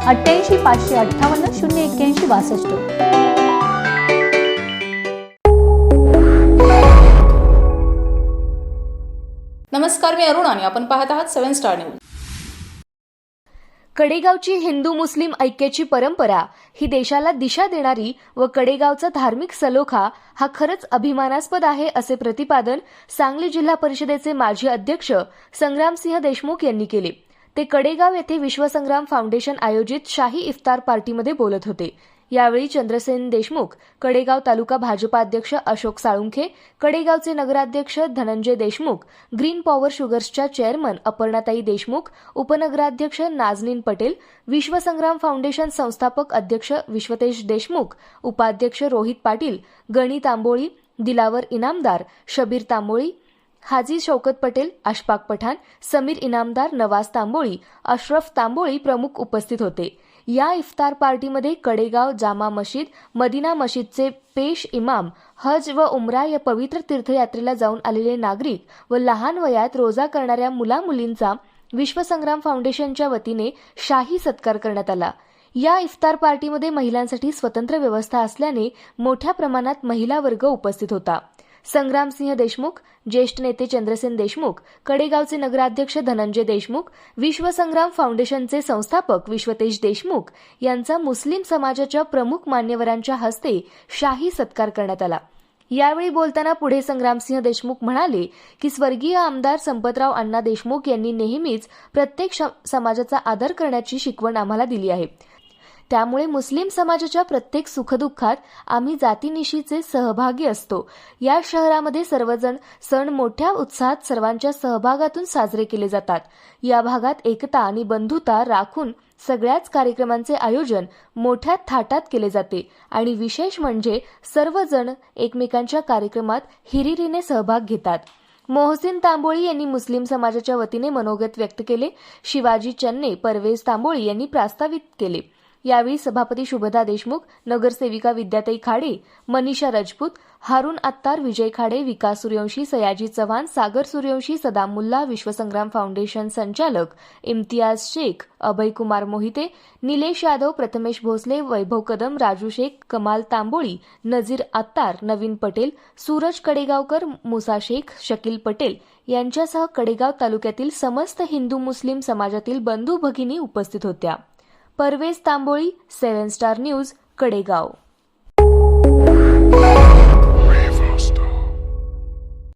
अठ्ठ्याऐंशी पाचशे अठ्ठावन्न शून्य एक्क्याऐंशी बासष्ट. नमस्कार मी अरुण आणि आपण पाहत आहात सेव्हन स्टार न्यूज. कडेगावची हिंदू मुस्लिम ऐक्याची परंपरा ही देशाला दिशा देणारी व कडेगावचा धार्मिक सलोखा हा खरंच अभिमानास्पद आहे असे प्रतिपादन सांगली जिल्हा परिषदेचे माजी अध्यक्ष संग्रामसिंह देशमुख यांनी केले. ते कडेगाव येथे विश्वसंग्राम फाउंडेशन आयोजित शाही इफ्तार पार्टीमध्ये बोलत होते. यावेळी चंद्रसेन देशमुख कडेगाव तालुका भाजपा अध्यक्ष अशोक साळुंखे कडेगावचे नगराध्यक्ष धनंजय देशमुख ग्रीन पॉवर शुगर्सच्या चेअरमन अपर्णाताई देशमुख उपनगराध्यक्ष नाजनीन पटेल विश्वसंग्राम फाउंडेशन संस्थापक अध्यक्ष विश्वतेश देशमुख उपाध्यक्ष रोहित पाटील गणी तांबोळी दिलावर इनामदार शबीर तांबोळी हाजी शौकत पटेल अशफाक पठाण समीर इनामदार नवाज तांबोळी अशरफ तांबोळी प्रमुख उपस्थित होते. या इफ्तार पार्टीमध्ये कडेगाव जामा मशीद मदिना मशीदचे पेश इमाम हज व उमरा या पवित्र तीर्थयात्रेला जाऊन आलेले नागरिक व लहान वयात रोजा करणाऱ्या मुला मुलींचा विश्वसंग्राम फाउंडेशनच्या वतीने शाही सत्कार करण्यात आला. या इफ्तार पार्टीमध्ये महिलांसाठी स्वतंत्र व्यवस्था असल्याने मोठ्या प्रमाणात महिला वर्ग उपस्थित होता. संग्रामसिंह देशमुख ज्येष्ठ नेते चंद्रसेन देशमुख कडेगावचे नगराध्यक्ष धनंजय देशमुख विश्वसंग्राम फाउंडेशनचे संस्थापक विश्वतेश देशमुख यांचा मुस्लिम समाजाच्या प्रमुख मान्यवरांच्या हस्ते शाही सत्कार करण्यात आला. यावेळी बोलताना पुढे संग्रामसिंह देशमुख म्हणाले की स्वर्गीय आमदार संपतराव अण्णा देशमुख यांनी नेहमीच प्रत्येक समाजाचा आदर करण्याची शिकवण आम्हाला दिली आहे. त्यामुळे मुस्लिम समाजाच्या प्रत्येक सुखदुःखात आम्ही जातीनिशीचे सहभागी असतो. या शहरामध्ये सर्वजण सण मोठ्या उत्साहात सर्वांच्या सहभागातून साजरे केले जातात. या भागात एकता आणि बंधुता राखून सगळ्याच कार्यक्रमांचे आयोजन मोठ्या थाटात केले जाते. आणि विशेष म्हणजे सर्वजण एकमेकांच्या कार्यक्रमात हिरिरीने सहभाग घेतात. मोहसिन तांबोळी यांनी मुस्लिम समाजाच्या वतीने मनोगत व्यक्त केले. शिवाजी चन्ने परवेज तांबोळी यांनी प्रास्तावित केले. यावेळी सभापती शुभदा देशमुख नगरसेविका विद्याताई खाडे मनीषा राजपूत हारून आत्तार विजय खाडे विकास सूर्यवंशी सयाजी चव्हाण सागर सूर्यवंशी सदाम मुल्ला विश्वसंग्राम फाउंडेशन संचालक इम्तियाज शेख अभय कुमार मोहिते निलेश यादव प्रथमेश भोसले वैभव कदम राजू शेख कमाल तांबोळी नजीर आत्तार नवीन पटेल सूरज कडेगावकर मुसा शेख शकील पटेल यांच्यासह कडेगाव तालुक्यातील समस्त हिंदू मुस्लिम समाजातील बंधू भगिनी उपस्थित होत्या. Parvez Tamboli seven star news Kadegaon.